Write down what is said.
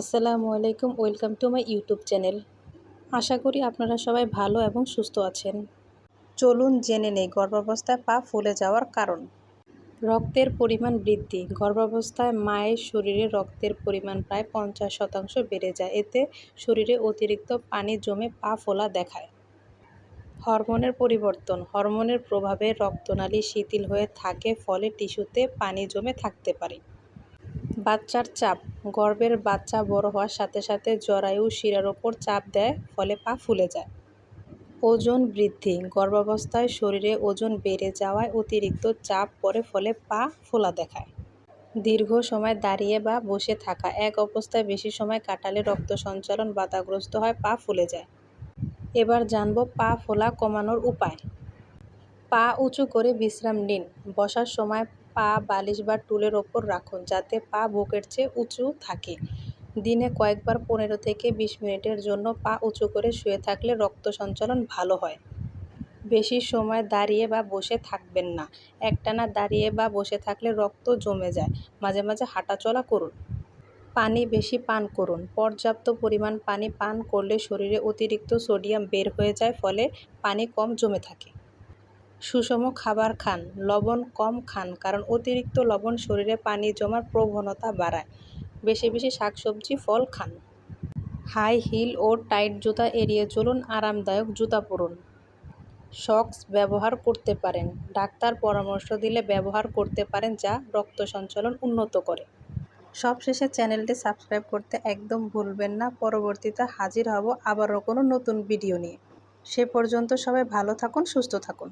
আসসালামু আলাইকুম, welcome to my YouTube channel. আশা করি আপনারা সবাই ভালো এবং সুস্থ আছেন। চলুন জেনে নেই গর্ভাবস্থায় পা ফুলে যাওয়ার কারণ। রক্তের পরিমাণ বৃদ্ধি। গর্ভাবস্থায় মায়ের শরীরে রক্তের পরিমাণ প্রায় পঞ্চাশ শতাংশ বেড়ে যায়। এতে শরীরে অতিরিক্ত পানি জমে পা ফোলা দেখায়। হরমোনের পরিবর্তন। হরমোনের প্রভাবে রক্তনালী শিথিল হয়ে থাকে, ফলে টিস্যুতে পানি জমে থাকতে পারে। বাচ্চার চাপ। গর্ভের বাচ্চা বড় হওয়ার সাথে সাথে জরায়ু শিরার ওপর চাপ দেয়, ফলে পা ফুলে যায়। ওজন বৃদ্ধি। গর্ভাবস্থায় শরীরে ওজন বেড়ে যাওয়ায় অতিরিক্ত চাপ পড়ে, ফলে পা ফোলা দেখায়। দীর্ঘ সময় দাঁড়িয়ে বা বসে থাকা, এক অবস্থায় বেশি সময় কাটালে রক্ত সঞ্চালন বাধাগ্রস্ত হয়, পা ফুলে যায়। এবার জানব পা ফোলা কমানোর উপায়। পা উঁচু করে বিশ্রাম নিন। বসার সময় পা বালিশ বা টুলের ওপর রাখুন যাতে পা বুকের চেয়ে উঁচু থাকে। দিনে কয়েকবার পনেরো থেকে বিশ মিনিটের জন্য পা উঁচু করে শুয়ে থাকলে রক্ত সঞ্চালন ভালো হয়। বেশি সময় দাঁড়িয়ে বা বসে থাকবেন না। একটানা দাঁড়িয়ে বা বসে থাকলে রক্ত জমে যায়। মাঝে মাঝে হাঁটাচলা করুন। পানি বেশি পান করুন। পর্যাপ্ত পরিমাণ পানি পান করলে শরীরে অতিরিক্ত সোডিয়াম বের হয়ে যায়, ফলে পানি কম জমে থাকে। সুষম খাবার খান, লবণ কম খান, কারণ অতিরিক্ত লবণ শরীরে পানি জমার প্রবণতা বাড়ায়। বেশি বেশি শাকসবজি, ফল খান। হাই হিল ও টাইট জুতা এড়িয়ে চলুন, আরামদায়ক জুতা পরুন। সক্স ব্যবহার করতে পারেন। ডাক্তার পরামর্শ দিলে ব্যবহার করতে পারেন, যা রক্ত সঞ্চালন উন্নত করে। সবশেষে চ্যানেলটি সাবস্ক্রাইব করতে একদম ভুলবেন না। পরবর্তীতে হাজির হব আবারও কোনো নতুন ভিডিও নিয়ে। সে পর্যন্ত সবাই ভালো থাকুন, সুস্থ থাকুন।